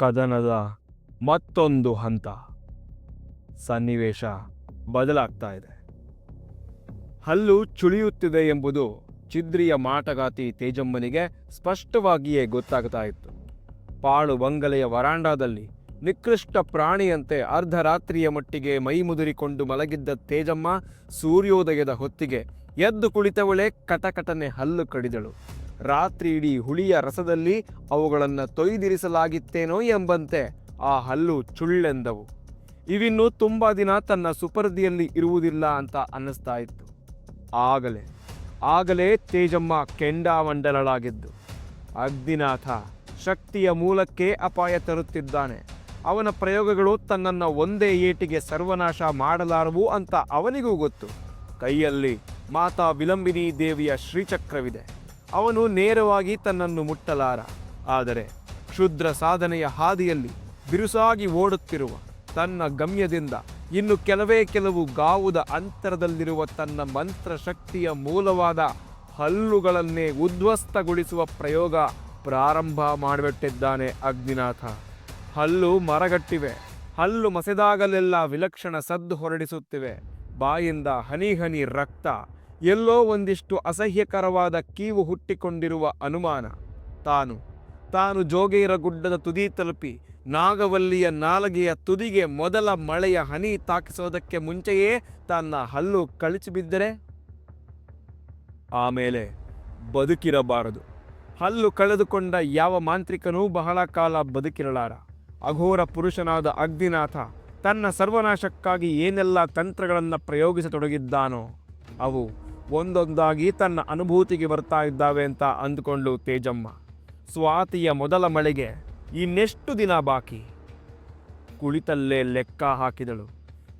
ಕದನದ ಮತ್ತೊಂದು ಹಂತ. ಸನ್ನಿವೇಶ ಬದಲಾಗ್ತಾ ಇದೆ. ಹಲ್ಲು ಚುಳಿಯುತ್ತಿದೆ ಎಂಬುದು ಚಿದ್ರಿಯ ಮಾಟಗಾತಿ ತೇಜಮ್ಮನಿಗೆ ಸ್ಪಷ್ಟವಾಗಿಯೇ ಗೊತ್ತಾಗ್ತಾ ಇತ್ತು. ಪಾಳು ಬಂಗಲೆಯ ವರಾಂಡಾದಲ್ಲಿ ನಿಕೃಷ್ಟ ಪ್ರಾಣಿಯಂತೆ ಅರ್ಧರಾತ್ರಿಯ ಮಟ್ಟಿಗೆ ಮೈ ಮುದುರಿಕೊಂಡು ಮಲಗಿದ್ದ ತೇಜಮ್ಮ ಸೂರ್ಯೋದಯದ ಹೊತ್ತಿಗೆ ಎದ್ದು ಕುಳಿತವಳೆ ಕಟಕಟನೆ ಹಲ್ಲು ಕಡಿದಳು. ರಾತ್ರಿ ಇಡೀ ಹುಳಿಯ ರಸದಲ್ಲಿ ಅವುಗಳನ್ನು ತೊಯ್ದಿರಿಸಲಾಗಿತ್ತೇನೋ ಎಂಬಂತೆ ಆ ಹಲ್ಲು ಚುಳ್ಳೆಂದವು. ಇವಿನ್ನು ತುಂಬ ದಿನ ತನ್ನ ಸುಪರ್ದಿಯಲ್ಲಿ ಇರುವುದಿಲ್ಲ ಅಂತ ಅನ್ನಿಸ್ತಾ ಇತ್ತು. ಆಗಲೇ ಆಗಲೇ ತೇಜಮ್ಮ ಕೆಂಡಾಮಂಡಲಳಾಗಿದ್ದು. ಅಗ್ನಿನಾಥ ಶಕ್ತಿಯ ಮೂಲಕ್ಕೆ ಅಪಾಯ ತರುತ್ತಿದ್ದಾನೆ. ಅವನ ಪ್ರಯೋಗಗಳು ತನ್ನನ್ನು ಒಂದೇ ಏಟಿಗೆ ಸರ್ವನಾಶ ಮಾಡಲಾರವು ಅಂತ ಅವನಿಗೂ ಗೊತ್ತು. ಕೈಯಲ್ಲಿ ಮಾತಾ ವಿಲಂಬಿನಿ ದೇವಿಯ ಶ್ರೀಚಕ್ರವಿದೆ. ಅವನು ನೇರವಾಗಿ ತನ್ನನ್ನು ಮುಟ್ಟಲಾರ. ಆದರೆ ಕ್ಷುದ್ರ ಸಾಧನೆಯ ಹಾದಿಯಲ್ಲಿ ಬಿರುಸಾಗಿ ಓಡುತ್ತಿರುವ ತನ್ನ ಗಮ್ಯದಿಂದ ಇನ್ನು ಕೆಲವೇ ಕೆಲವು ಗಾವುದ ಅಂತರದಲ್ಲಿರುವ ತನ್ನ ಮಂತ್ರ ಶಕ್ತಿಯ ಮೂಲವಾದ ಹಲ್ಲುಗಳನ್ನೇ ಉದ್ವಸ್ತಗೊಳಿಸುವ ಪ್ರಯೋಗ ಪ್ರಾರಂಭ ಮಾಡಿಬಿಟ್ಟಿದ್ದಾನೆ ಅಗ್ನಿನಾಥ. ಹಲ್ಲು ಮರಗಟ್ಟಿವೆ. ಹಲ್ಲು ಮಸೆದಾಗಲೆಲ್ಲ ವಿಲಕ್ಷಣ ಸದ್ದು ಹೊರಡಿಸುತ್ತಿವೆ. ಬಾಯಿಂದ ಹನಿ ಹನಿ ರಕ್ತ ಎಲ್ಲೋ ಒಂದಿಷ್ಟು ಅಸಹ್ಯಕರವಾದ ಕೀವು ಹುಟ್ಟಿಕೊಂಡಿರುವ ಅನುಮಾನ. ತಾನು ತಾನು ಜೋಗೇರ ಗುಡ್ಡದ ತುದಿ ತಲುಪಿ ನಾಗವಲ್ಲಿಯ ನಾಲಗೆಯ ತುದಿಗೆ ಮೊದಲ ಮಳೆಯ ಹನಿ ತಾಕಿಸೋದಕ್ಕೆ ಮುಂಚೆಯೇ ತನ್ನ ಹಲ್ಲು ಕಳಿಸಿಬಿದ್ದರೆ ಆಮೇಲೆ ಬದುಕಿರಬಾರದು. ಹಲ್ಲು ಕಳೆದುಕೊಂಡ ಯಾವ ಮಾಂತ್ರಿಕನೂ ಬಹಳ ಕಾಲ ಬದುಕಿರಲಾರ. ಅಘೋರ ಪುರುಷನಾದ ಅಗ್ನಿನಾಥ ತನ್ನ ಸರ್ವನಾಶಕ್ಕಾಗಿ ಏನೆಲ್ಲ ತಂತ್ರಗಳನ್ನು ಪ್ರಯೋಗಿಸತೊಡಗಿದ್ದಾನೋ ಅವು ಒಂದೊಂದಾಗಿ ತನ್ನ ಅನುಭೂತಿಗೆ ಬರ್ತಾ ಇದ್ದಾವೆ ಅಂತ ಅಂದುಕೊಂಡು ತೇಜಮ್ಮ. ಸ್ವಾತಿಯ ಮೊದಲ ಮಳೆಗೆ ಇನ್ನೆಷ್ಟು ದಿನ ಬಾಕಿ? ಕುಳಿತಲ್ಲೇ ಲೆಕ್ಕ ಹಾಕಿದಳು.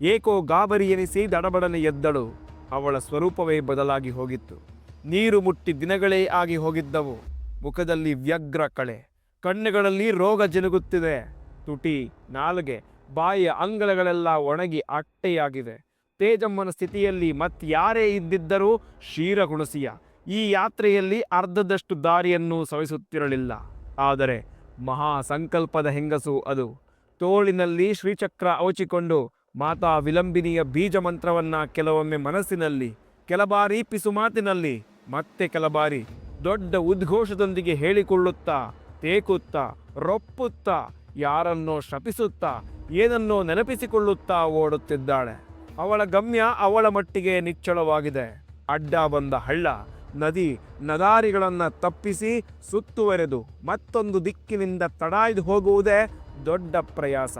ಏಕೋ ಗಾಬರಿ ಎನಿಸಿ ದಡಬಡನೆ ಎದ್ದಳು. ಅವಳ ಸ್ವರೂಪವೇ ಬದಲಾಗಿ ಹೋಗಿತ್ತು. ನೀರು ಮುಟ್ಟಿ ದಿನಗಳೇ ಆಗಿ ಹೋಗಿದ್ದವು. ಮುಖದಲ್ಲಿ ವ್ಯಗ್ರ ಕಳೆ. ಕಣ್ಣುಗಳಲ್ಲಿ ರೋಗ ಜನುಗುತ್ತಿದೆ. ತುಟಿ, ನಾಲಿಗೆ, ಬಾಯಿಯ ಅಂಗಳಗಳೆಲ್ಲ ಒಣಗಿ ಅಟ್ಟೆಯಾಗಿವೆ. ತೇಜಮ್ಮನ ಸ್ಥಿತಿಯಲ್ಲಿ ಮತ್ತಾರೇ ಇದ್ದಿದ್ದರೂ ಕ್ಷೀರಗುಣಸಿಯ. ಈ ಯಾತ್ರೆಯಲ್ಲಿ ಅರ್ಧದಷ್ಟು ದಾರಿಯನ್ನು ಸವಿಸುತ್ತಿರಲಿಲ್ಲ. ಆದರೆ ಮಹಾ ಸಂಕಲ್ಪದ ಹೆಂಗಸು ಅದು. ತೋಳಿನಲ್ಲಿ ಶ್ರೀಚಕ್ರ ಅವಚಿಕೊಂಡು ಮಾತಾ ವಿಲಂಬಿನಿಯ ಬೀಜ ಮಂತ್ರವನ್ನು ಕೆಲವೊಮ್ಮೆ ಮನಸ್ಸಿನಲ್ಲಿ ಕೆಲಬಾರಿ ಪಿಸುಮಾತಿನಲ್ಲಿ ಮತ್ತೆ ಕೆಲ ಬಾರಿ ದೊಡ್ಡ ಉದ್ಘೋಷದೊಂದಿಗೆ ಹೇಳಿಕೊಳ್ಳುತ್ತಾ, ತೇಕುತ್ತಾ, ರೊಪ್ಪುತ್ತಾ, ಯಾರನ್ನೋ ಶಪಿಸುತ್ತಾ, ಏನನ್ನೋ ನೆನಪಿಸಿಕೊಳ್ಳುತ್ತಾ ಓಡುತ್ತಿದ್ದಾಳೆ. ಅವಳ ಗಮ್ಯ ಅವಳ ಮಟ್ಟಿಗೆ ನಿಚ್ಚಳವಾಗಿದೆ. ಅಡ್ಡ ಬಂದ ಹಳ್ಳ, ನದಿ, ನದಾರಿಗಳನ್ನು ತಪ್ಪಿಸಿ ಸುತ್ತುವರೆದು ಮತ್ತೊಂದು ದಿಕ್ಕಿನಿಂದ ತಡಾಯ್ದು ಹೋಗುವುದೇ ದೊಡ್ಡ ಪ್ರಯಾಸ.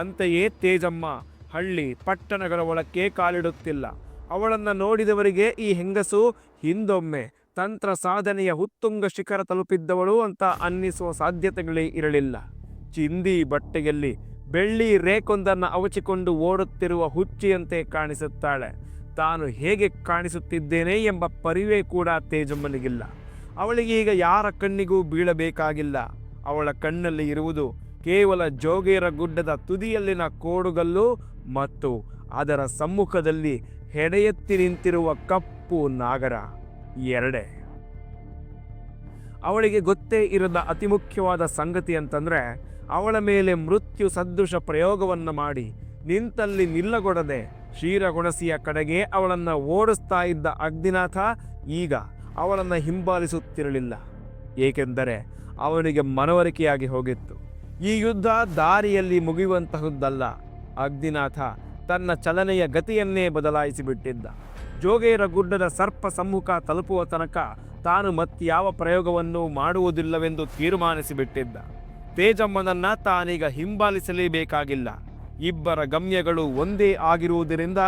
ಅಂತೆಯೇ ತೇಜಮ್ಮ ಹಳ್ಳಿ ಪಟ್ಟಣಗಳ ಒಳಕ್ಕೆ ಕಾಲಿಡುತ್ತಿಲ್ಲ. ಅವಳನ್ನು ನೋಡಿದವರಿಗೆ ಈ ಹೆಂಗಸು ಹಿಂದೊಮ್ಮೆ ತಂತ್ರ ಸಾಧನೆಯ ಉತ್ತುಂಗ ಶಿಖರ ತಲುಪಿದ್ದವಳು ಅಂತ ಅನ್ನಿಸುವ ಸಾಧ್ಯತೆಗಳೇ ಇರಲಿಲ್ಲ. ಚಿಂದಿ ಬಟ್ಟೆಯಲ್ಲಿ ಬೆಳ್ಳಿ ರೇಕೊಂದನ್ನು ಅವಚಿಕೊಂಡು ಓಡುತ್ತಿರುವ ಹುಚ್ಚಿಯಂತೆ ಕಾಣಿಸುತ್ತಾಳೆ. ತಾನು ಹೇಗೆ ಕಾಣಿಸುತ್ತಿದ್ದೇನೆ ಎಂಬ ಪರಿವೇ ಕೂಡ ತೇಜಮ್ಮನಿಗಿಲ್ಲ. ಅವಳಿಗೆ ಈಗ ಯಾರ ಕಣ್ಣಿಗೂ ಬೀಳಬೇಕಾಗಿಲ್ಲ. ಅವಳ ಕಣ್ಣಲ್ಲಿ ಇರುವುದು ಕೇವಲ ಜೋಗೇರ ಗುಡ್ಡದ ತುದಿಯಲ್ಲಿನ ಕೋಡುಗಲ್ಲು ಮತ್ತು ಅದರ ಸಮ್ಮುಖದಲ್ಲಿ ಹೆಡೆಯೆತ್ತಿ ನಿಂತಿರುವ ಕಪ್ಪು ನಾಗರ. ಎರಡೇ. ಅವಳಿಗೆ ಗೊತ್ತೇ ಇರದ ಅತಿ ಮುಖ್ಯವಾದ ಸಂಗತಿ ಅಂತಂದ್ರೆ ಅವಳ ಮೇಲೆ ಮೃತ್ಯು ಸದೃಶ ಪ್ರಯೋಗವನ್ನು ಮಾಡಿ ನಿಂತಲ್ಲಿ ನಿಲ್ಲಗೊಡದೆ ಕ್ಷೀರಗುಣಸಿಯ ಕಡೆಗೆ ಅವಳನ್ನು ಓಡಿಸ್ತಾ ಇದ್ದ ಅಗ್ನಿನಾಥ ಈಗ ಅವಳನ್ನು ಹಿಂಬಾಲಿಸುತ್ತಿರಲಿಲ್ಲ. ಏಕೆಂದರೆ ಅವನಿಗೆ ಮನವರಿಕೆಯಾಗಿ ಹೋಗಿತ್ತು. ಈ ಯುದ್ಧ ದಾರಿಯಲ್ಲಿ ಮುಗಿಯುವಂತಹದ್ದಲ್ಲ ಅಗ್ನಿನಾಥ ತನ್ನ ಚಲನೆಯ ಗತಿಯನ್ನೇ ಬದಲಾಯಿಸಿಬಿಟ್ಟಿದ್ದ. ಜೋಗೇರ ಗುಡ್ಡದ ಸರ್ಪ ಸಮ್ಮುಖ ತಲುಪುವ ತನಕ ತಾನು ಯಾವ ಪ್ರಯೋಗವನ್ನು ಮಾಡುವುದಿಲ್ಲವೆಂದು ತೀರ್ಮಾನಿಸಿಬಿಟ್ಟಿದ್ದ. ತೇಜಮ್ಮನನ್ನ ತಾನೀಗ ಹಿಂಬಾಲಿಸಲೇಬೇಕಾಗಿಲ್ಲ. ಇಬ್ಬರ ಗಮ್ಯಗಳು ಒಂದೇ ಆಗಿರುವುದರಿಂದ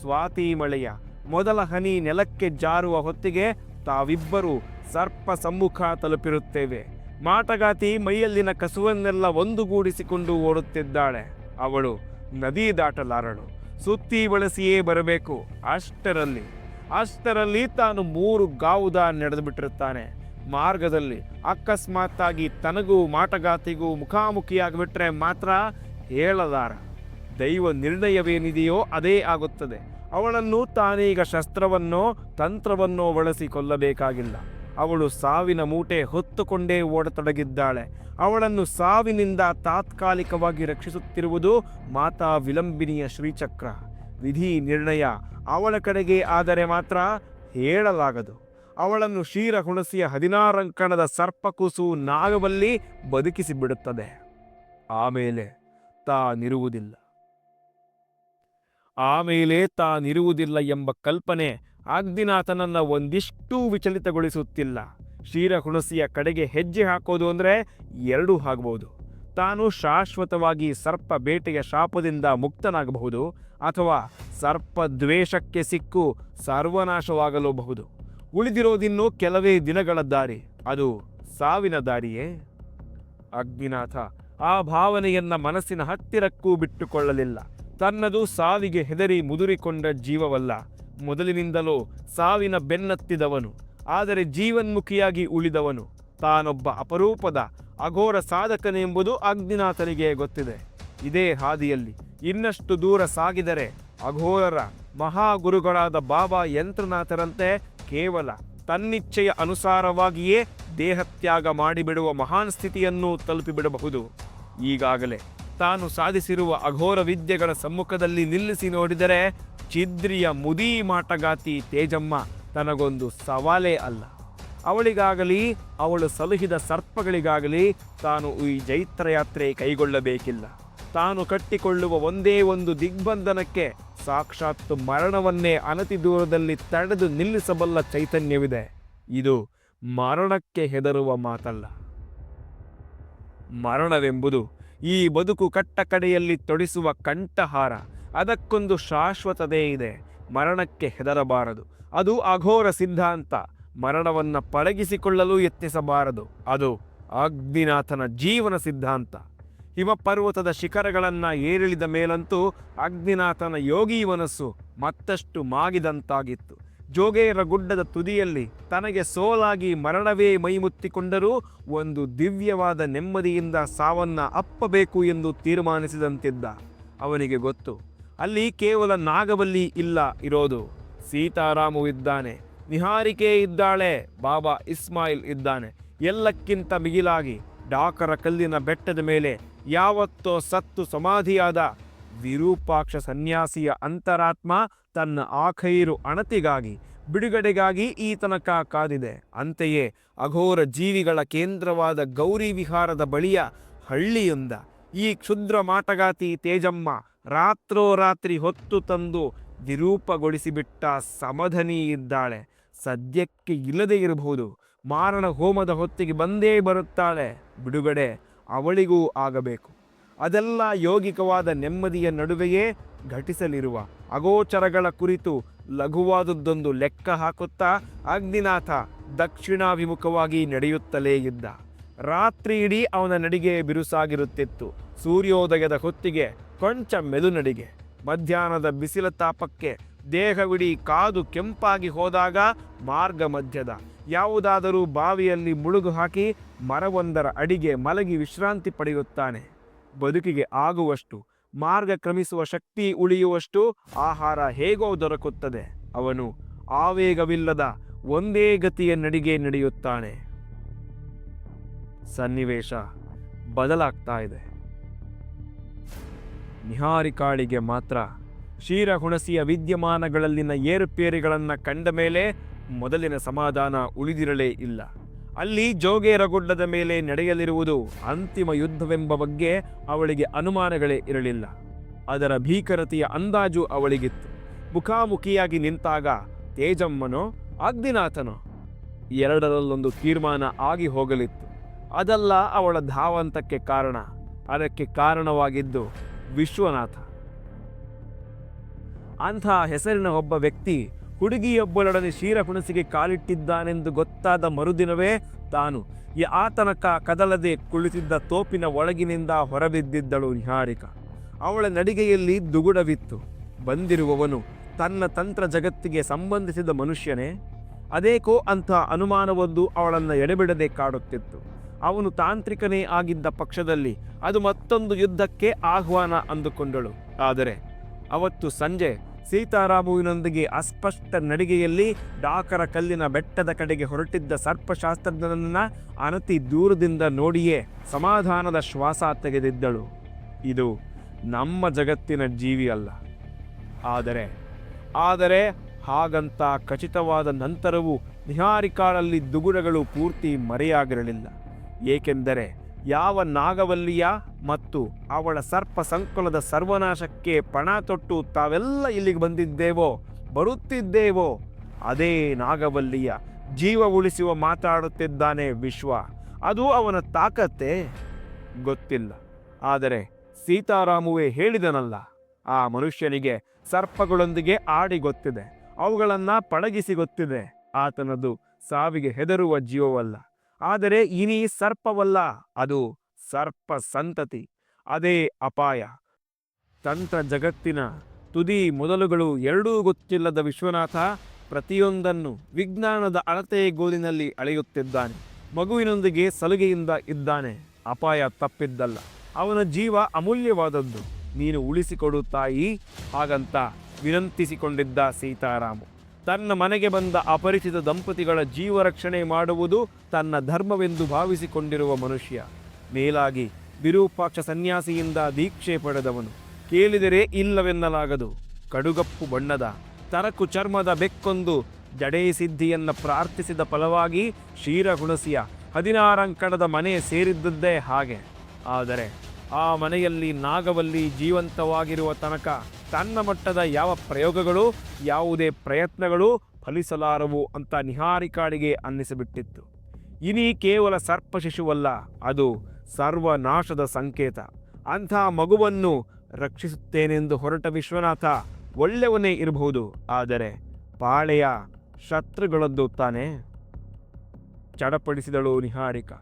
ಸ್ವಾತಿ ಮಳೆಯ ಮೊದಲ ಹನಿ ನೆಲಕ್ಕೆ ಜಾರುವ ಹೊತ್ತಿಗೆ ತಾವಿಬ್ಬರು ಸರ್ಪ ಸಮ್ಮುಖ ತಲುಪಿರುತ್ತೇವೆ. ಮಾಟಗಾತಿ ಮೈಯಲ್ಲಿನ ಕಸುವನ್ನೆಲ್ಲ ಒಂದುಗೂಡಿಸಿಕೊಂಡು ಓಡುತ್ತಿದ್ದಾಳೆ. ಅವಳು ನದಿ ದಾಟಲಾರಳು. ಸುತ್ತಿ ಬಳಸಿಯೇ ಬರಬೇಕು ಅಷ್ಟರಲ್ಲಿ. ಅಷ್ಟರಲ್ಲಿ ತಾನು ಮೂರು ಗಾವುದ ನಡೆದು ಬಿಟ್ಟಿರುತ್ತಾನೆ ಮಾರ್ಗದಲ್ಲಿ ಅಕಸ್ಮಾತ್ತಾಗಿ ತನಗೂ ಮಾಟಗಾತಿಗೂ ಮುಖಾಮುಖಿಯಾಗಿಬಿಟ್ರೆ ಮಾತ್ರ ಹೇಳದಾರ. ದೈವ ನಿರ್ಣಯವೇನಿದೆಯೋ ಅದೇ ಆಗುತ್ತದೆ. ಅವಳನ್ನು ತಾನೀಗ ಶಸ್ತ್ರವನ್ನೋ ತಂತ್ರವನ್ನೋ ಬಳಸಿ ಕೊಲ್ಲಬೇಕಾಗಿಲ್ಲ. ಅವಳು ಸಾವಿನ ಮೂಟೆ ಹೊತ್ತುಕೊಂಡೇ ಓಡತೊಡಗಿದ್ದಾಳೆ. ಅವಳನ್ನು ಸಾವಿನಿಂದ ತಾತ್ಕಾಲಿಕವಾಗಿ ರಕ್ಷಿಸುತ್ತಿರುವುದು ಮಾತಾ ವಿಲಂಬಿನಿಯ ಶ್ರೀಚಕ್ರ. ವಿಧಿ ನಿರ್ಣಯ ಅವಳ ಕಡೆಗೆ ಆದರೆ ಮಾತ್ರ ಹೇಳಲಾಗದು. ಅವಳನ್ನು ಕ್ಷೀರ ಹುಣಸಿಯ ಹದಿನಾರಂಕಣದ ಸರ್ಪಕುಸು ನಾಗವಲ್ಲಿ ಬದುಕಿಸಿ ಬಿಡುತ್ತದೆ ಆಮೇಲೆ ತಾನಿರುವುದಿಲ್ಲ ಆಮೇಲೆ ತಾನಿರುವುದಿಲ್ಲ ಎಂಬ ಕಲ್ಪನೆ ಅಗ್ನಿನಾಥನನ್ನ ಒಂದಿಷ್ಟು ವಿಚಲಿತಗೊಳಿಸುತ್ತಿಲ್ಲ. ಕ್ಷೀರ ಹುಣಸಿಯ ಕಡೆಗೆ ಹೆಜ್ಜೆ ಹಾಕೋದು ಅಂದರೆ ಎರಡೂ ಆಗ್ಬೋದು. ತಾನು ಶಾಶ್ವತವಾಗಿ ಸರ್ಪ ಬೇಟೆಯ ಶಾಪದಿಂದ ಮುಕ್ತನಾಗಬಹುದು ಅಥವಾ ಸರ್ಪ ದ್ವೇಷಕ್ಕೆ ಸಿಕ್ಕು ಸರ್ವನಾಶವಾಗಲೂಬಹುದು. ಉಳಿದಿರೋದಿನ್ನು ಕೆಲವೇ ದಿನಗಳ ದಾರಿ. ಅದು ಸಾವಿನ ದಾರಿಯೇ? ಅಗ್ನಿನಾಥ, ಆ ಭಾವನೆಯನ್ನ ಮನಸ್ಸಿನ ಹತ್ತಿರಕ್ಕೂ ಬಿಟ್ಟುಕೊಳ್ಳಲಿಲ್ಲ. ತನ್ನದು ಸಾವಿಗೆ ಹೆದರಿ ಮುದುರಿಕೊಂಡ ಜೀವವಲ್ಲ. ಮೊದಲಿನಿಂದಲೂ ಸಾವಿನ ಬೆನ್ನತ್ತಿದವನು. ಆದರೆ ಜೀವನ್ಮುಖಿಯಾಗಿ ಉಳಿದವನು. ತಾನೊಬ್ಬ ಅಪರೂಪದ, ಅಘೋರ ಸಾಧಕನೆಂಬುದು ಅಗ್ನಿನಾಥನಿಗೆ ಗೊತ್ತಿದೆ. ಇದೇ ಹಾದಿಯಲ್ಲಿ ಇನ್ನಷ್ಟು ದೂರ ಸಾಗಿದರೆ ಅಘೋರರ ಮಹಾಗುರುಗಳಾದ ಬಾಬಾ ಯಂತ್ರನಾಥರಂತೆ ಕೇವಲ ತನ್ನಿಚ್ಛೆಯ ಅನುಸಾರವಾಗಿಯೇ ದೇಹತ್ಯಾಗ ಮಾಡಿಬಿಡುವ ಮಹಾನ್ ಸ್ಥಿತಿಯನ್ನು ತಲುಪಿಬಿಡಬಹುದು. ಈಗಾಗಲೇ ತಾನು ಸಾಧಿಸಿರುವ ಅಘೋರ ವಿದ್ಯೆಗಳ ಸಮ್ಮುಖದಲ್ಲಿ ನಿಲ್ಲಿಸಿ ನೋಡಿದರೆ ಚಿದ್ರಿಯ ಮುದಿ ಮಾಟಗಾತಿ ತೇಜಮ್ಮ ತನಗೊಂದು ಸವಾಲೇ ಅಲ್ಲ. ಅವಳಿಗಾಗಲಿ, ಅವಳು ಸಲುಹಿದ ಸರ್ಪಗಳಿಗಾಗಲಿ ತಾನು ಈ ಜೈತ್ರ ಯಾತ್ರೆ ಕೈಗೊಳ್ಳಬೇಕಿಲ್ಲ. ತಾನು ಕಟ್ಟಿಕೊಳ್ಳುವ ಒಂದೇ ಒಂದು ದಿಗ್ಬಂಧನಕ್ಕೆ ಸಾಕ್ಷಾತ್ ಮರಣವನ್ನೇ ಅನತಿ ದೂರದಲ್ಲಿ ತಡೆದು ನಿಲ್ಲಿಸಬಲ್ಲ ಚೈತನ್ಯವಿದೆ. ಇದು ಮರಣಕ್ಕೆ ಹೆದರುವ ಮಾತಲ್ಲ. ಮರಣವೆಂಬುದು ಈ ಬದುಕು ಕಟ್ಟ ಕಡೆಯಲ್ಲಿ ತೊಡಿಸುವ ಕಂಠಹಾರ. ಅದಕ್ಕೊಂದು ಶಾಶ್ವತತೆ ಇದೆ. ಮರಣಕ್ಕೆ ಹೆದರಬಾರದು. ಅದು ಅಘೋರ ಸಿದ್ಧಾಂತ. ಮರಣವನ್ನು ಪಳಗಿಸಿಕೊಳ್ಳಲು ಯತ್ನಿಸಬಾರದು. ಅದು ಅಗ್ನಿನಾಥನ ಜೀವನ ಸಿದ್ಧಾಂತ. ಹಿಮಪರ್ವತದ ಶಿಖರಗಳನ್ನು ಏರಿಳಿದ ಮೇಲಂತೂ ಅಗ್ನಿನಾಥನ ಯೋಗಿ ಮನಸ್ಸು ಮತ್ತಷ್ಟು ಮಾಗಿದಂತಾಗಿತ್ತು. ಜೋಗೇರ ಗುಡ್ಡದ ತುದಿಯಲ್ಲಿ ತನಗೆ ಸೋಲಾಗಿ ಮರಣವೇ ಮೈಮುತ್ತಿಕೊಂಡರೂ ಒಂದು ದಿವ್ಯವಾದ ನೆಮ್ಮದಿಯಿಂದ ಸಾವನ್ನ ಅಪ್ಪಬೇಕು ಎಂದು ತೀರ್ಮಾನಿಸಿದಂತಿದ್ದ. ಅವನಿಗೆ ಗೊತ್ತು, ಅಲ್ಲಿ ಕೇವಲ ನಾಗವಲ್ಲಿ ಇಲ್ಲ ಇರೋದು. ಸೀತಾರಾಮು ಇದ್ದಾನೆ, ನಿಹಾರಿಕೆ ಇದ್ದಾಳೆ, ಬಾಬಾ ಇಸ್ಮಾಯಿಲ್ ಇದ್ದಾನೆ. ಎಲ್ಲಕ್ಕಿಂತ ಮಿಗಿಲಾಗಿ ಡಾಕರ ಕಲ್ಲಿನ ಬೆಟ್ಟದ ಮೇಲೆ ಯಾವತ್ತೋ ಸತ್ತು ಸಮಾಧಿಯಾದ ವಿರೂಪಾಕ್ಷ ಸನ್ಯಾಸಿಯ ಅಂತರಾತ್ಮ ತನ್ನ ಆಖೈರು ಅಣತಿಗಾಗಿ, ಬಿಡುಗಡೆಗಾಗಿ ಈ ಕಾದಿದೆ. ಅಂತೆಯೇ ಅಘೋರ ಜೀವಿಗಳ ಕೇಂದ್ರವಾದ ಗೌರಿ ವಿಹಾರದ ಬಳಿಯ ಹಳ್ಳಿಯೊಂದ. ಈ ಕ್ಷುದ್ರ ಮಾಟಗಾತಿ ತೇಜಮ್ಮ ರಾತ್ರೋರಾತ್ರಿ ಹೊತ್ತು ತಂದು ವಿರೂಪಗೊಳಿಸಿಬಿಟ್ಟ ಸಮಧನಿ ಇದ್ದಾಳೆ. ಸದ್ಯಕ್ಕೆ ಇಲ್ಲದೆ ಇರಬಹುದು. ಮಾರಣ ಹೋಮದ ಹೊತ್ತಿಗೆ ಬಂದೇ ಬರುತ್ತಾಳೆ. ಬಿಡುಗಡೆ ಅವಳಿಗೂ ಆಗಬೇಕು. ಅದೆಲ್ಲ ಯೋಗಿಕವಾದ ನೆಮ್ಮದಿಯ ನಡುವೆಯೇ ಘಟಿಸಲಿರುವ ಅಗೋಚರಗಳ ಕುರಿತು ಲಘುವಾದದ್ದೊಂದು ಲೆಕ್ಕ ಹಾಕುತ್ತಾ ಅಗ್ನಿನಾಥ ದಕ್ಷಿಣಾಭಿಮುಖವಾಗಿ ನಡೆಯುತ್ತಲೇ ಇದ್ದ. ರಾತ್ರಿ ಇಡೀ ಅವನ ನಡಿಗೆ ಬಿರುಸಾಗಿರುತ್ತಿತ್ತು. ಸೂರ್ಯೋದಯದ ಹೊತ್ತಿಗೆ ಕೊಂಚ ಮೆದುನಡಿಗೆ ಮಧ್ಯಾಹ್ನದ ಬಿಸಿಲ ತಾಪಕ್ಕೆ ದೇಹವಿಡೀ ಕಾದು ಕೆಂಪಾಗಿ ಹೋದಾಗ ಮಾರ್ಗ ಮಧ್ಯದ ಯಾವುದಾದರೂ ಬಾವಿಯಲ್ಲಿ ಮುಳುಗು ಹಾಕಿ ಮರವೊಂದರ ಅಡಿಗೆ ಮಲಗಿ ವಿಶ್ರಾಂತಿ ಪಡೆಯುತ್ತಾನೆ. ಬದುಕಿಗೆ ಆಗುವಷ್ಟು, ಮಾರ್ಗ ಕ್ರಮಿಸುವ ಶಕ್ತಿ ಉಳಿಯುವಷ್ಟು ಆಹಾರ ಹೇಗೋ ದೊರಕುತ್ತದೆ. ಅವನು ಆವೇಗವಿಲ್ಲದ ಒಂದೇ ಗತಿಯ ನಡಿಗೆ ನಡೆಯುತ್ತಾನೆ. ಸನ್ನಿವೇಶ ಬದಲಾಗ್ತಾ ಇದೆ. ನಿಹಾರಿಕಾಳಿಗೆ ಮಾತ್ರ ಕ್ಷೀರಹುಣಸಿಯ ವಿದ್ಯಮಾನಗಳಲ್ಲಿನ ಏರುಪೇರುಗಳನ್ನು ಕಂಡ ಮೇಲೆ ಮೊದಲಿನ ಸಮಾಧಾನ ಉಳಿದಿರಲೇ ಇಲ್ಲ. ಅಲ್ಲಿ ಜೋಗೇರಗುಡ್ಡದ ಮೇಲೆ ನಡೆಯಲಿರುವುದು ಅಂತಿಮ ಯುದ್ಧವೆಂಬ ಬಗ್ಗೆ ಅವಳಿಗೆ ಅನುಮಾನಗಳೇ ಇರಲಿಲ್ಲ. ಅದರ ಭೀಕರತೆಯ ಅಂದಾಜು ಅವಳಿಗಿತ್ತು. ಮುಖಾಮುಖಿಯಾಗಿ ನಿಂತಾಗ ತೇಜಮ್ಮನೋ, ಅಗ್ನಿನಾಥನೋ, ಎರಡರಲ್ಲೊಂದು ತೀರ್ಮಾನ ಆಗಿ ಹೋಗಲಿತ್ತು. ಅದಲ್ಲ ಅವಳ ಧಾವಂತಕ್ಕೆ ಕಾರಣ. ಅದಕ್ಕೆ ಕಾರಣವಾಗಿದ್ದು ವಿಶ್ವನಾಥ. ಅಂಥ ಹೆಸರಿನ ಒಬ್ಬ ವ್ಯಕ್ತಿ ಹುಡುಗಿಯೊಬ್ಬಳೊಡನೆ ಕ್ಷೀರಹುಣಸಿಗೆ ಕಾಲಿಟ್ಟಿದ್ದಾನೆಂದು ಗೊತ್ತಾದ ಮರುದಿನವೇ ತಾನು. ಆತನಕ ಕದಲದೆ ಕುಳಿತಿದ್ದ ತೋಪಿನ ಒಳಗಿನಿಂದ ಹೊರಬಿದ್ದಿದ್ದಳು ನಿಹಾರಿಕ. ಅವಳ ನಡಿಗೆಯಲ್ಲಿ ದುಗುಡವಿತ್ತು. ಬಂದಿರುವವನು ತನ್ನ ತಂತ್ರ ಜಗತ್ತಿಗೆ ಸಂಬಂಧಿಸಿದ ಮನುಷ್ಯನೇ. ಅದೇಕೋ ಅಂಥ ಅನುಮಾನವೊಂದು ಅವಳನ್ನು ಎಡೆಬಿಡದೆ ಕಾಡುತ್ತಿತ್ತು. ಅವನು ತಾಂತ್ರಿಕನೇ ಆಗಿದ್ದ ಪಕ್ಷದಲ್ಲಿ ಅದು ಮತ್ತೊಂದು ಯುದ್ಧಕ್ಕೆ ಆಹ್ವಾನ ಅಂದುಕೊಂಡಳು. ಆದರೆ ಅವತ್ತು ಸಂಜೆ ಸೀತಾರಾಮುವಿನೊಂದಿಗೆ ಅಸ್ಪಷ್ಟ ನಡಿಗೆಯಲ್ಲಿ ಡಾಕರ ಕಲ್ಲಿನ ಬೆಟ್ಟದ ಕಡೆಗೆ ಹೊರಟಿದ್ದ ಸರ್ಪಶಾಸ್ತ್ರಜ್ಞನನ್ನ ಅನತಿ ದೂರದಿಂದ ನೋಡಿಯೇ ಸಮಾಧಾನದ ಶ್ವಾಸ ತೆಗೆದಿದ್ದಳು. ಇದು ನಮ್ಮ ಜಗತ್ತಿನ ಜೀವಿ ಅಲ್ಲ. ಆದರೆ ಆದರೆ ಹಾಗಂತ ಖಚಿತವಾದ ನಂತರವೂ ನಿಹಾರಿಕಾಳಲ್ಲಿ ದುಗುಡಗಳು ಪೂರ್ತಿ ಮರೆಯಾಗಿರಲಿಲ್ಲ. ಏಕೆಂದರೆ ಯಾವ ನಾಗವಲ್ಲಿಯ ಮತ್ತು ಅವಳ ಸರ್ಪ ಸಂಕುಲದ ಸರ್ವನಾಶಕ್ಕೆ ಪಣ ತೊಟ್ಟು ತಾವೆಲ್ಲ ಇಲ್ಲಿಗೆ ಬಂದಿದ್ದೇವೋ, ಬರುತ್ತಿದ್ದೇವೋ, ಅದೇ ನಾಗವಲ್ಲಿಯ ಜೀವ ಉಳಿಸುವ ಮಾತಾಡುತ್ತಿದ್ದಾನೆ ವಿಶ್ವ. ಅದು ಅವನ ತಾಕತ್ತೆ? ಗೊತ್ತಿಲ್ಲ. ಆದರೆ ಸೀತಾರಾಮುವೆ ಹೇಳಿದನಲ್ಲ, ಆ ಮನುಷ್ಯನಿಗೆ ಸರ್ಪಗಳೊಂದಿಗೆ ಆಡಿ ಗೊತ್ತಿದೆ, ಅವುಗಳನ್ನು ಪಳಗಿಸಿ ಗೊತ್ತಿದೆ, ಆತನದು ಸಾವಿಗೆ ಹೆದರುವ ಜೀವವಲ್ಲ. ಆದರೆ ಇನಿ ಸರ್ಪವಲ್ಲ, ಅದು ಸರ್ಪ ಸಂತತಿ ಅದೇ ಅಪಾಯ. ತಂತ್ರ ಜಗತ್ತಿನ ತುದಿ ಮೊದಲುಗಳು ಎರಡೂ ಗೊತ್ತಿಲ್ಲದ ವಿಶ್ವನಾಥ ಪ್ರತಿಯೊಂದನ್ನು ವಿಜ್ಞಾನದ ಅಳತೆ ಗೋಲಿನಲ್ಲಿ ಅಳೆಯುತ್ತಿದ್ದಾನೆ. ಮಗುವಿನೊಂದಿಗೆ ಸಲುಗೆಯಿಂದ ಇದ್ದಾನೆ, ಅಪಾಯ ತಪ್ಪಿದ್ದಲ್ಲ. ಅವನ ಜೀವ ಅಮೂಲ್ಯವಾದದ್ದು. ನೀನು ಉಳಿಸಿಕೊಡು ತಾಯಿ, ಹಾಗಂತ ವಿನಂತಿಸಿಕೊಂಡಿದ್ದ ಸೀತಾರಾಮು. ತನ್ನ ಮನೆಗೆ ಬಂದ ಅಪರಿಚಿತ ದಂಪತಿಗಳ ಜೀವ ರಕ್ಷಣೆ ಮಾಡುವುದು ತನ್ನ ಧರ್ಮವೆಂದು ಭಾವಿಸಿಕೊಂಡಿರುವ ಮನುಷ್ಯ. ಮೇಲಾಗಿ ವಿರೂಪಾಕ್ಷ ಸನ್ಯಾಸಿಯಿಂದ ದೀಕ್ಷೆ ಪಡೆದವನು. ಕೇಳಿದರೆ ಇಲ್ಲವೆನ್ನಲಾಗದು. ಕಡುಗಪ್ಪು ಬಣ್ಣದ, ತರಕು ಚರ್ಮದ ಬೆಕ್ಕೊಂದು ಜಡೇ ಸಿದ್ಧಿಯನ್ನು ಪ್ರಾರ್ಥಿಸಿದ ಫಲವಾಗಿ ಕ್ಷೀರಗುಣಸಿಯ ಹದಿನಾರಂಕಣದ ಮನೆ ಸೇರಿದ್ದದ್ದೇ ಹಾಗೆ. ಆದರೆ ಆ ಮನೆಯಲ್ಲಿ ನಾಗವಲ್ಲಿ ಜೀವಂತವಾಗಿರುವ ತನಕ ತನ್ನ ಮಟ್ಟದ ಯಾವ ಪ್ರಯೋಗಗಳು, ಯಾವುದೇ ಪ್ರಯತ್ನಗಳು ಫಲಿಸಲಾರವು ಅಂತ ನಿಹಾರಿಕಾಳಿಗೆ ಅನ್ನಿಸಿಬಿಟ್ಟಿತ್ತು. ಇನಿ ಕೇವಲ ಸರ್ಪ ಶಿಶುವಲ್ಲ, ಅದು ಸರ್ವನಾಶದ ಸಂಕೇತ. ಅಂಥ ಮಗುವನ್ನು ರಕ್ಷಿಸುತ್ತೇನೆಂದು ಹೊರಟ ವಿಶ್ವನಾಥ ಒಳ್ಳೆಯವನೇ ಇರಬಹುದು, ಆದರೆ ಪಾಳೆಯ ಶತ್ರುಗಳದ್ದು ತಾನೇ? ಚಡಪಡಿಸಿದಳು ನಿಹಾರಿಕ.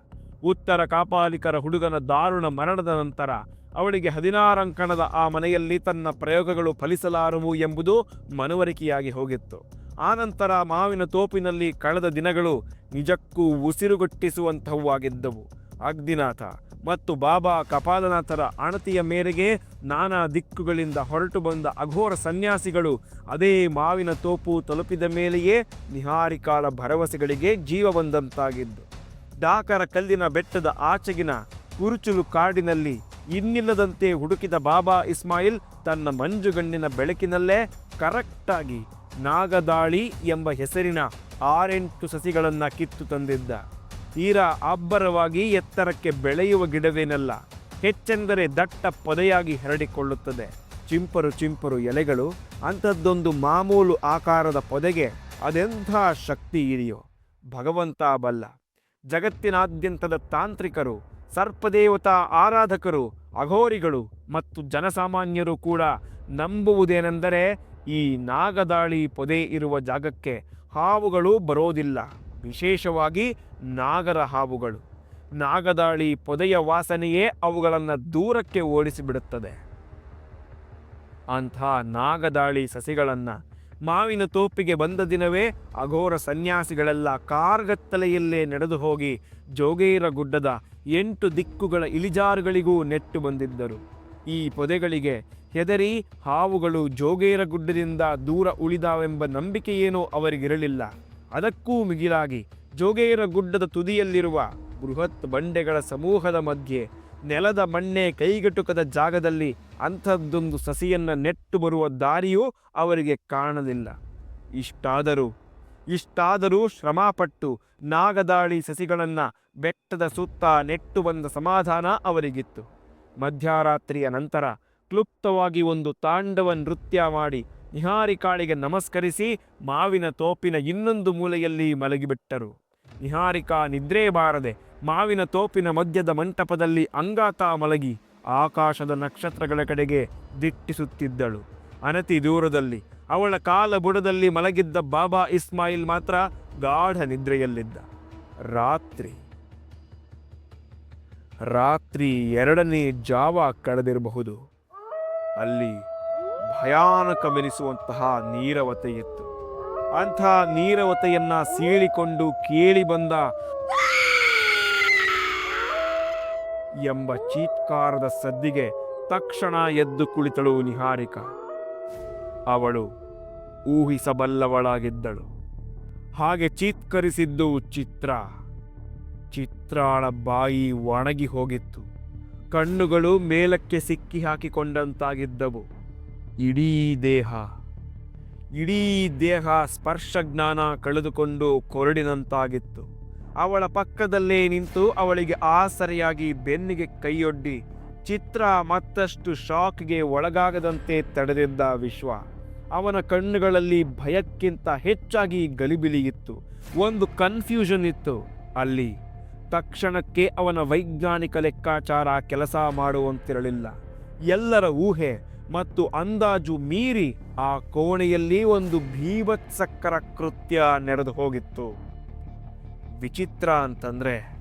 ಉತ್ತರ ಕಾಪಾಲಿಕರ ಹುಡುಗನ ದಾರುಣ ಮರಣದ ನಂತರ ಅವಳಿಗೆ ಹದಿನಾರಂಕಣದ ಆ ಮನೆಯಲ್ಲಿ ತನ್ನ ಪ್ರಯೋಗಗಳು ಫಲಿಸಲಾರವು ಎಂಬುದು ಮನವರಿಕೆಯಾಗಿ ಹೋಗಿತ್ತು. ಆನಂತರ ಮಾವಿನ ತೋಪಿನಲ್ಲಿ ಕಳೆದ ದಿನಗಳು ನಿಜಕ್ಕೂ ಉಸಿರುಗಟ್ಟಿಸುವಂಥವು ಆಗಿದ್ದವು ಅಗ್ನಿನಾಥ ಮತ್ತು ಬಾಬಾ ಕಪಾಲನಾಥರ ಅಣತಿಯ ಮೇರೆಗೆ ನಾನಾ ದಿಕ್ಕುಗಳಿಂದ ಹೊರಟು ಬಂದ ಅಘೋರ ಸನ್ಯಾಸಿಗಳು ಅದೇ ಮಾವಿನ ತೋಪು ತಲುಪಿದ ಮೇಲೆಯೇ ನಿಹಾರಿಕಾಲ ಭರವಸೆಗಳಿಗೆ ಜೀವ ಬಂದಂತಾಗಿದ್ದು ಡಾಕರ ಕಲ್ಲಿನ ಬೆಟ್ಟದ ಆಚೆಗಿನ ಕುರುಚುಲು ಕಾಡಿನಲ್ಲಿ ಇನ್ನಿಲ್ಲದಂತೆ ಹುಡುಕಿದ ಬಾಬಾ ಇಸ್ಮಾಯಿಲ್ ತನ್ನ ಮಂಜುಗಣ್ಣಿನ ಬೆಳಕಿನಲ್ಲೇ ಕರೆಕ್ಟಾಗಿ ನಾಗದಾಳಿ ಎಂಬ ಹೆಸರಿನ ಆರೆಂಟು ಸಸಿಗಳನ್ನು ಕಿತ್ತು ತಂದಿದ್ದ. ತೀರಾ ಅಬ್ಬರವಾಗಿ ಎತ್ತರಕ್ಕೆ ಬೆಳೆಯುವ ಗಿಡವೇನಲ್ಲ, ಹೆಚ್ಚೆಂದರೆ ದಟ್ಟ ಪೊದೆಯಾಗಿ ಹರಡಿಕೊಳ್ಳುತ್ತದೆ. ಚಿಂಪರು ಚಿಂಪರು ಎಲೆಗಳು, ಅಂಥದ್ದೊಂದು ಮಾಮೂಲು ಆಕಾರದ ಪೊದೆಗೆ ಅದೆಂಥ ಶಕ್ತಿ ಇದೆಯೋ ಭಗವಂತ ಬಲ್ಲ. ಜಗತ್ತಿನಾದ್ಯಂತದ ತಾಂತ್ರಿಕರು, ಸರ್ಪದೇವತಾ ಆರಾಧಕರು ಅಘೋರಿಗಳು ಮತ್ತು ಜನಸಾಮಾನ್ಯರು ಕೂಡ ನಂಬುವುದೇನೆಂದರೆ ಈ ನಾಗದಾಳಿ ಪೊದೆ ಇರುವ ಜಾಗಕ್ಕೆ ಹಾವುಗಳು ಬರೋದಿಲ್ಲ. ವಿಶೇಷವಾಗಿ ನಾಗರ ಹಾವುಗಳು. ನಾಗದಾಳಿ ಪೊದೆಯ ವಾಸನೆಯೇ ಅವುಗಳನ್ನು ದೂರಕ್ಕೆ ಓಡಿಸಿಬಿಡುತ್ತದೆ. ಅಂಥ ನಾಗದಾಳಿ ಸಸಿಗಳನ್ನು ಮಾವಿನ ತೋಪಿಗೆ ಬಂದ ದಿನವೇ ಅಘೋರ ಸನ್ಯಾಸಿಗಳೆಲ್ಲ ಕಾರ್ಗತ್ತಲೆಯಲ್ಲೇ ನಡೆದು ಹೋಗಿ ಜೋಗೇರ ಗುಡ್ಡದ ಎಂಟು ದಿಕ್ಕುಗಳ ಇಳಿಜಾರುಗಳಿಗೂ ನೆಟ್ಟು ಬಂದಿದ್ದರು. ಈ ಪೊದೆಗಳಿಗೆ ಹೆದರಿ ಹಾವುಗಳು ಜೋಗೇರ ಗುಡ್ಡದಿಂದ ದೂರ ಉಳಿದಾವೆಂಬ ನಂಬಿಕೆಯೇನೂ ಅವರಿಗಿರಲಿಲ್ಲ. ಅದಕ್ಕೂ ಮಿಗಿಲಾಗಿ ಜೋಗೇರ ಗುಡ್ಡದ ತುದಿಯಲ್ಲಿರುವ ಬೃಹತ್ ಬಂಡೆಗಳ ಸಮೂಹದ ಮಧ್ಯೆ ನೆಲದ ಮಣ್ಣೆ ಕೈಗೆಟುಕದ ಜಾಗದಲ್ಲಿ ಅಂಥದ್ದೊಂದು ಸಸಿಯನ್ನು ನೆಟ್ಟು ಬರುವ ದಾರಿಯೂ ಅವರಿಗೆ ಕಾಣಲಿಲ್ಲ. ಇಷ್ಟಾದರೂ ಇಷ್ಟಾದರೂ ಶ್ರಮಪಟ್ಟು ನಾಗದಾಳಿ ಸಸಿಗಳನ್ನು ಬೆಟ್ಟದ ಸುತ್ತ ನೆಟ್ಟು ಬಂದ ಸಮಾಧಾನ ಅವರಿಗಿತ್ತು. ಮಧ್ಯರಾತ್ರಿಯ ನಂತರ ಕ್ಲುಪ್ತವಾಗಿ ಒಂದು ತಾಂಡವ ನೃತ್ಯ ಮಾಡಿ ನಿಹಾರಿಕಾಳಿಗೆ ನಮಸ್ಕರಿಸಿ ಮಾವಿನ ತೋಪಿನ ಇನ್ನೊಂದು ಮೂಲೆಯಲ್ಲಿ ಮಲಗಿಬಿಟ್ಟರು. ನಿಹಾರಿಕಾ ನಿದ್ರೆ ಬಾರದೆ ಮಾವಿನ ತೋಪಿನ ಮಧ್ಯದ ಮಂಟಪದಲ್ಲಿ ಅಂಗಾತ ಮಲಗಿ ಆಕಾಶದ ನಕ್ಷತ್ರಗಳ ಕಡೆಗೆ ದಿಟ್ಟಿಸುತ್ತಿದ್ದಳು. ಅನತಿ ದೂರದಲ್ಲಿ, ಅವಳ ಕಾಲ ಬುಡದಲ್ಲಿ ಮಲಗಿದ್ದ ಬಾಬಾ ಇಸ್ಮಾಯಿಲ್ ಮಾತ್ರ ಗಾಢ ನಿದ್ರೆಯಲ್ಲಿದ್ದ. ರಾತ್ರಿ. ರಾತ್ರಿ ಎರಡನೇ ಜಾವ ಕಳೆದಿರಬಹುದು. ಅಲ್ಲಿ ಭಯಾನಕವೆನಿಸುವಂತಹ ನೀರವತೆ ಇತ್ತು. ಅಂಥ ನೀರವತೆಯನ್ನ ಸೀಳಿಕೊಂಡು ಕೇಳಿ ಬಂದ ಎಂಬ ಚೀತ್ಕಾರದ ಸದ್ದಿಗೆ ತಕ್ಷಣ ಎದ್ದು ಕುಳಿತಳು ನಿಹಾರಿಕ. ಅವಳು ಊಹಿಸಬಲ್ಲವಳಾಗಿದ್ದಳು. ಹಾಗೆ ಚೀತ್ಕರಿಸಿದ್ದು ಚಿತ್ರ. ಚಿತ್ರಾಳ ಬಾಯಿ ಒಣಗಿ ಹೋಗಿತ್ತು. ಕಣ್ಣುಗಳು ಮೇಲಕ್ಕೆ ಸಿಕ್ಕಿ ಹಾಕಿಕೊಂಡಂತಾಗಿದ್ದವು. ಇಡೀ ದೇಹ. ಇಡೀ ದೇಹ ಸ್ಪರ್ಶ ಜ್ಞಾನ ಕಳೆದುಕೊಂಡು ಕೊರಡಿನಂತಾಗಿತ್ತು. ಅವಳ ಪಕ್ಕದಲ್ಲೇ ನಿಂತು ಅವಳಿಗೆ ಆಸರೆಯಾಗಿ ಬೆನ್ನಿಗೆ ಕೈಯೊಡ್ಡಿ. ಚಿತ್ರ ಮತ್ತಷ್ಟು ಶಾಕ್ಗೆ ಒಳಗಾಗದಂತೆ ತಡೆದಿದ್ದ ವಿಶ್ವ. ಅವನ ಕಣ್ಣುಗಳಲ್ಲಿ ಭಯಕ್ಕಿಂತ ಹೆಚ್ಚಾಗಿ ಗಲಿಬಿಲಿ ಇತ್ತು. ಒಂದು ಕನ್ಫ್ಯೂಷನ್ ಇತ್ತು ಅಲ್ಲಿ. ತಕ್ಷಣಕ್ಕೆ ಅವನ ವೈಜ್ಞಾನಿಕ ಲೆಕ್ಕಾಚಾರ ಕೆಲಸ ಮಾಡುವಂತಿರಲಿಲ್ಲ. ಎಲ್ಲರ ಊಹೆ ಮತ್ತು ಅಂದಾಜು ಮೀರಿ ಆ ಕೋಣೆಯಲ್ಲಿ ಒಂದು ಭೀಭತ್ಸಕ್ಕರ ಕೃತ್ಯ ನಡೆದು ಹೋಗಿತ್ತು. ವಿಚಿತ್ರ ಅಂತಂದರೆ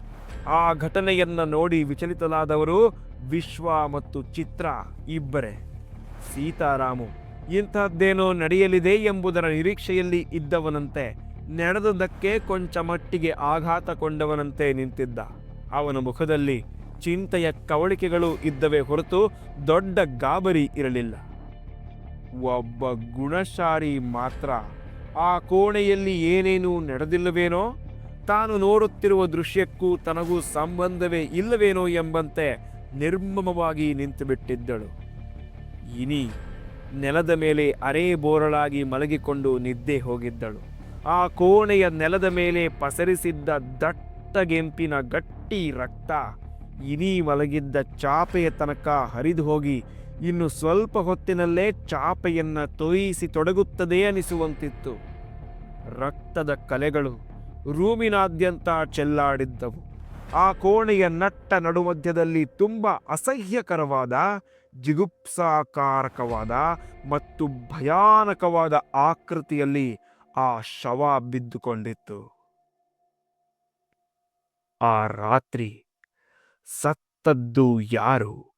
ಆ ಘಟನೆಯನ್ನು ನೋಡಿ ವಿಚಲಿತಲಾದವರು ವಿಶ್ವ ಮತ್ತು ಚಿತ್ರ ಇಬ್ಬರೇ. ಸೀತಾರಾಮು ಇಂಥದ್ದೇನೋ ನಡೆಯಲಿದೆ ಎಂಬುದರ ನಿರೀಕ್ಷೆಯಲ್ಲಿ ಇದ್ದವನಂತೆ ನಡೆದುದಕ್ಕೆ ಕೊಂಚ ಮಟ್ಟಿಗೆ ಆಘಾತಗೊಂಡವನಂತೆ ನಿಂತಿದ್ದ. ಅವನ ಮುಖದಲ್ಲಿ ಚಿಂತೆಯ ಕವಳಿಕೆಗಳು ಇದ್ದವೇ ಹೊರತು ದೊಡ್ಡ ಗಾಬರಿ ಇರಲಿಲ್ಲ. ಒಬ್ಬ ಗುಣಶಾರಿ ಮಾತ್ರ ಆ ಕೋಣೆಯಲ್ಲಿ ಏನೇನೂ ನಡೆದಿಲ್ಲವೇನೋ? ತಾನು ನೋಡುತ್ತಿರುವ ದೃಶ್ಯಕ್ಕೂ ತನಗೂ ಸಂಬಂಧವೇ ಇಲ್ಲವೇನೋ ಎಂಬಂತೆ ನಿರ್ಮಮವಾಗಿ ನಿಂತುಬಿಟ್ಟಿದ್ದಳು. ಇನಿ ನೆಲದ ಮೇಲೆ ಅರೆ ಬೋರಳಾಗಿ ಮಲಗಿಕೊಂಡು ನಿದ್ದೆ ಹೋಗಿದ್ದಳು. ಆ ಕೋಣೆಯ ನೆಲದ ಮೇಲೆ ಪಸರಿಸಿದ್ದ ದಟ್ಟಗೆಂಪಿನ ಗಟ್ಟಿ ರಕ್ತ ಇನಿ ಮಲಗಿದ್ದ ಚಾಪೆಯ ತನಕ ಹರಿದು ಹೋಗಿ ಇನ್ನು ಸ್ವಲ್ಪ ಹೊತ್ತಿನಲ್ಲೇ ಚಾಪೆಯನ್ನು ತೊಯಿಸಿ ತೊಡಗುತ್ತದೆ ಅನಿಸುವಂತಿತ್ತು. ರಕ್ತದ ಕಲೆಗಳು ರೂಮಿನಾದ್ಯಂತ ಚೆಲ್ಲಾಡಿದ್ದವು. ಆ ಕೋಣೆಯ ನಟ್ಟ ನಡುಮಧ್ಯದಲ್ಲಿ ತುಂಬ ಅಸಹ್ಯಕರವಾದ, ಜಿಗುಪ್ಸಾಕಾರಕವಾದ ಮತ್ತು ಭಯಾನಕವಾದ ಆಕೃತಿಯಲ್ಲಿ ಆ ಶವ ಬಿದ್ದುಕೊಂಡಿತ್ತು. ಆ ರಾತ್ರಿ ಸತ್ತದ್ದು ಯಾರು?